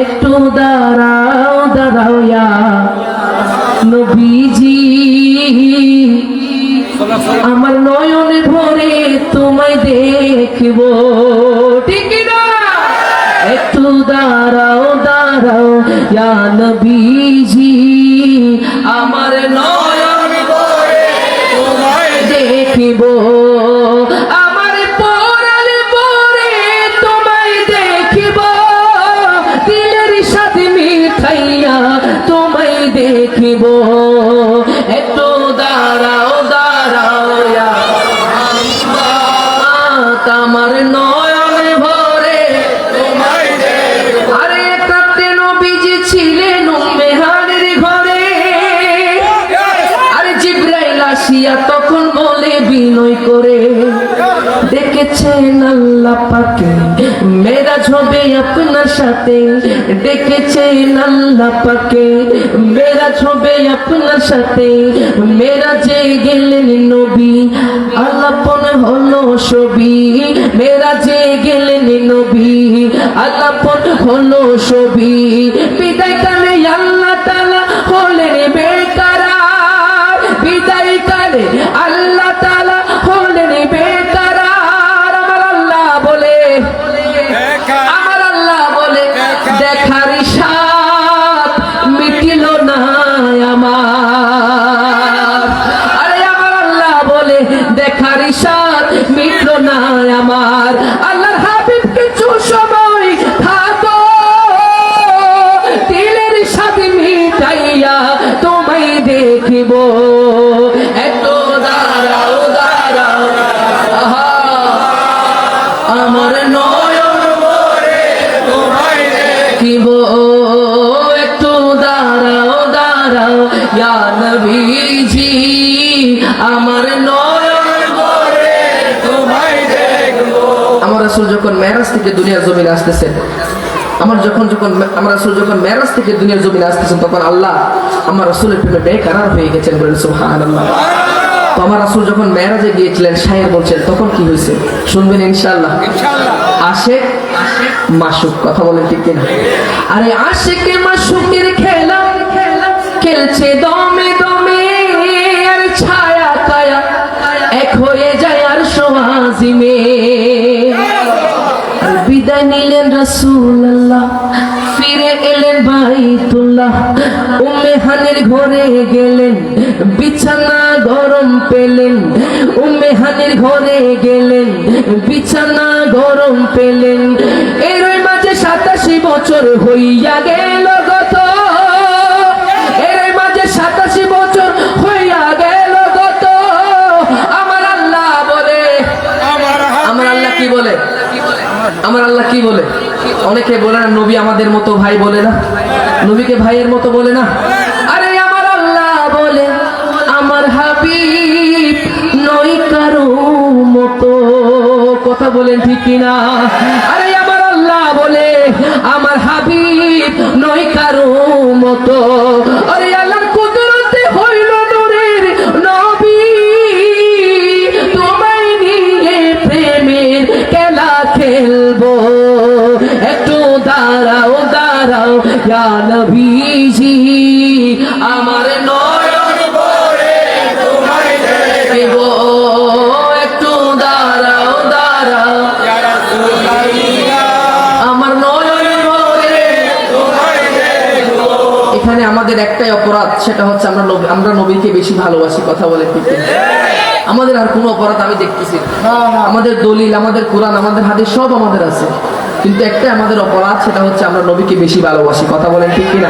একটু দাঁড়াও দাঁড়াও নবীজি। আমার নয়নে ভরে তোমায় দেখব। ঠিক না? একটু দাঁড়াও দাঁড়াও ইয়া নবীজি। আমার নয়ন ভরে তোমায় দেখিব। দেখিব। একটু দাঁড়াও দাঁড়াও আমার নয়ন ভরে। আরে কাতে নবীজি ছিলেন মেহানের ঘরে। আরে জিব্রাইল আসিয়া তখন বলে বিনয় করে ডেকেছেন আল্লাহ পাকে মেরা ঝবে আপনার সাথে ডেকেছেন আল্লাহ পাকে মেরা ঝবে আপনার সাথে মেরা যে গেলেন নবী আল্লাপন হলো ছবি মেরা যে গেলেন নবী আল্লাপন হলো ছবি বিদায় কালে আল্লাহ তালা হলেন বেকারার বিদায় কালে আল্লাহ ইয়া নবীজি আমার নয়ন ভরে তোমায় দেখব। আমার রাসূল যখন মেরাজ থেকে দুনিয়ার জমিনে আসতেছেন আমার যখন যখন আমার রাসূল যখন মেরাজ থেকে দুনিয়ার জমিনে আসতেছেন তখন আল্লাহ আমার রাসূলের প্রেমে বেকারার হয়ে গেছেন বলেন সুবহানাল্লাহ। তো আমার রাসূল যখন মেরাজে গিয়েছিলেন শায়ের বলছেন তখন কি হয়েছে? শুনবেন ইনশাআল্লাহ। আশেক মাসুক কথা বলেন ঠিক কিনা? আরে আশেকে মাসুকের খেলা খেলছে দমে দমে আর ছায়া কায়া এক হয়ে যায় আর সোহাজিমে আর বিদায় নিলেন রাসূলুল্লাহ, ফিরে এলেন বাইতুল্লাহ। উম্মে হানের ঘরে গেলেন, বিছানা গরম পেলেন। উম্মে হানের ঘরে গেলেন, বিছানা গরম পেলেন। এর মাঝে সাতাশি বছর হইয়া গেল। অনেকে বলে না নবী আমাদের মতো ভাই বলে না। নবীকে ভাইয়ের মতো বলে না। আরে, আমার আল্লাহ বলে, আমার হাবিব নই কারও মতো। কথা বলেন ঠিক কিনা? আরে, আমার আল্লাহ বলে, আমার হাবিব নই কারও মতো। নবীজি আমার নয়ন ভরে তোমায় দেখিব একটু দাঁড়াও দাঁড়াও। আমার নয়ন ভরে এখানে আমাদের একটাই অপরাধ সেটা হচ্ছে আমরা নবী- আমরা নবীকে বেশি ভালোবাসি কথা বলে ঠিক আমাদের আর কোনো অপরাধ আমি দেখতেছি আমাদের দলিল আমাদের কোরআন আমাদের হাতে সব আমাদের আছে। কিন্তু একটা আমাদের অপরাধ সেটা হচ্ছে আমরা নবীকে বেশি ভালোবাসি। কথা বলেন ঠিক কিনা?